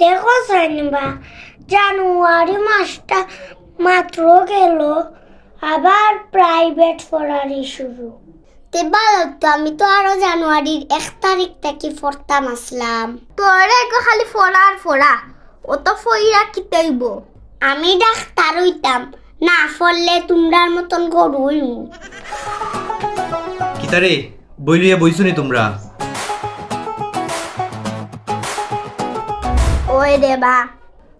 দেখো সাইনবা জানুয়ারি মাসটা মাত্র গেল আবার প্রাইভেট পড়ারি শুরু। তে ভালো তো আমি তো আরও জানুয়ারির এক তারিখ থেকে পড়তাম আসলাম। তোরে গো খালি ফোড়া আর ফোড়া ও তো ফইরা কি তৈব? আমি ডাক্তার হইতাম না ফললে তোমরার মতন গরু হইমু। কিতারে বই লইয়া বইছুনি তোমরা? ওই দেবা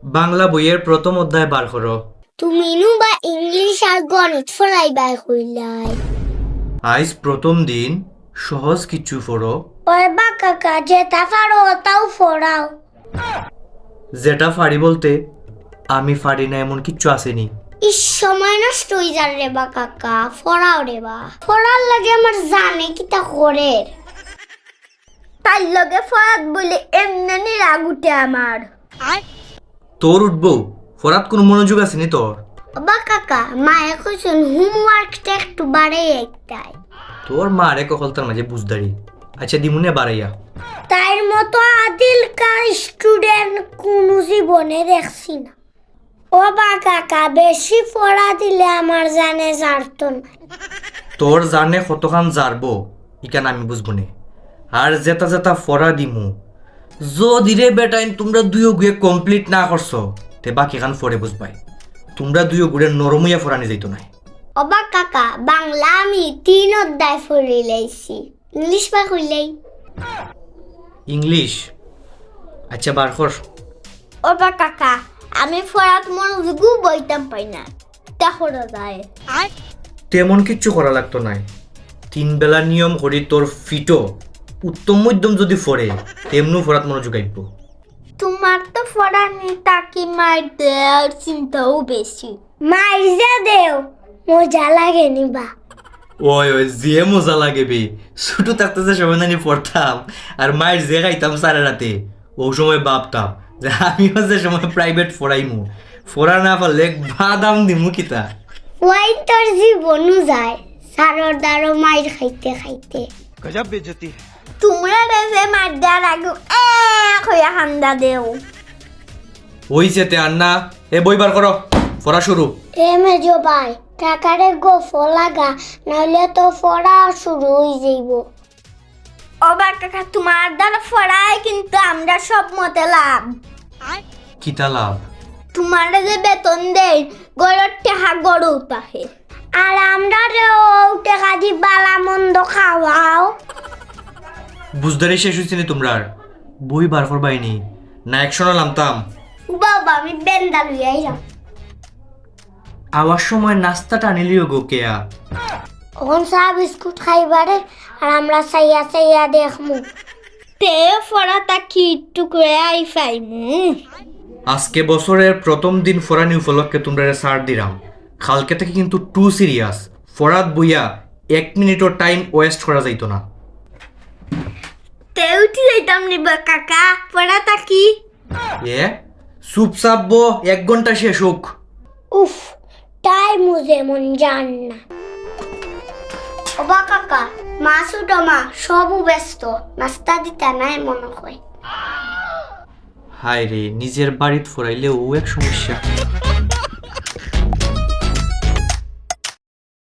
বাংলা বইয়ের প্রথম অধ্যায় বার করো। তুমি নু বা ইংলিশ আর গণিত ফলাইবাই হইলাই আজ প্রথম দিন সহজ কিছু পড়ো। ওই বা কাকা যেটা পারো ওটাও ফোড়াও যেটা ফাড়ি বলতে আমি ফাড়ি না এমন কিচ্ছু আসেনি। ইস সময় নষ্ট হয়ে যার রে বা কাকা ফোড়াও রে বা। ফোড়ার লাগে আমার জানে কি তা করে তার লগে ফরাত বলে এমনি রাগ উঠে আমার। তোর উঠবো ফরাত কোনো মনোযোগ আসেনি তোর। বা কাকা মায়ে কইছেন হোমওয়ার্কটা একটু বাড়াই একটাই। তোর মা রে কখলতার মাঝে বুঝদারি। আচ্ছা দিমুনে বাড়াইয়া। তাইর মতো আদিল কার স্টুডেন্ট কোন জীবনে দেখছি না। ও বা কাকা বেশি পড়া দিলে আমার জানে জারত না। তোর জানে কতখান জারবো ইকান আমি বুঝব নে। আর যেটা যেটা ফরা দিমু। যদি রে বেটাইন তোমরা দুইও গুয়ে কমপ্লিট না করছ তে বাকি খান ফরে বুঝবাই। তোমরা দুইও গুড়ে নরমইয়া ফরানি যাইতো নাই। অবা কাকা বাংলা আমি তিন অধ্যায় পড়ে লাইছি ইংলিশ বা কইলাই। ইংলিশ আচ্ছা বার কর অবা কাকা আমি পড়াত মনোযোগও বইতাম পাই না। তা করা যায়। তেমন কিচ্ছু করা লাগতো নাই। তিন বেলা নিয়ম করি তোর ফিটো। উত্তম মধ্যম যদি ফরে তেমনু ফরাত মনোযোগ আইব তোমার তো ফরানি তাকি মার দেওয়ার চিন্তাও বেশি। মাইজা দেও মজা লাগে নিবা। ওই ওই যে মজা লাগে বে। ছোট থাকতে যে সময় নানি পড়তাম আর মায়ের যে খাইতাম সারা রাতে ও সময় ভাবতাম যে আমিও যে সময় প্রাইভেট ফরাইমু ফরা না পারলে বাদাম দিমু কিতা। ওই তোর জীবনও যায় সারর দারো মায়ের খাইতে খাইতে। গজব বেজতি তোমরা রেসে মার দেওয়ার আগে এক হইয়া হান্দা দেও। ওই যেতে আর না এ বই বার করো পড়া শুরু। এ মেজো ভাই টাকারে গোফ লাগা নইলে তো ফড়া শুরু হয়ে যাইব। অবা কাকা তোমার দ্বারা ফড়ায় কিন্তু আমরা সব মতে লাভ। কিতা লাভ? তোমার যে বেতন দেয় গরর টেহা গরু তাহে আর আমরা রে ও টেকা দি বালা মন্দ খাওয়াও। বুঝদারি শেষ হয়েছে নি তোমরা বই বার করবাইনি না একশো নামতাম বাবা আমি বেন্দা লইয়া আইলাম। আওয়ার সময় নাস্তাটা আনিলিও গো কেয়া। এখন চা বিস্কুট খাইবারে আর আমরা চাইয়া চাইয়া দেখমু। তে ফড়াটা কি একটু করে আই পাইমু আজকে বছরের প্রথম দিন ফরানি উপলক্ষে তোমরা সার দিলাম। কালকে থেকে কিন্তু টু সিরিয়াস ফরাত বইয়া এক মিনিটও টাইম ওয়েস্ট করা যাইতো না। তে উঠি যাইতাম নিবা কাকা। ফড়াটা কি এ? চুপচাপ বো এক ঘণ্টা শেষ হোক। উফ টাইমও যেমন জান না। ওবা কাকা মা ছোটো মা সবও ব্যস্ত। নাস্তা দিতে নাই মনে হয়। হায় রে নিজের বাড়িত ফরাইলে ও এক সমস্যা।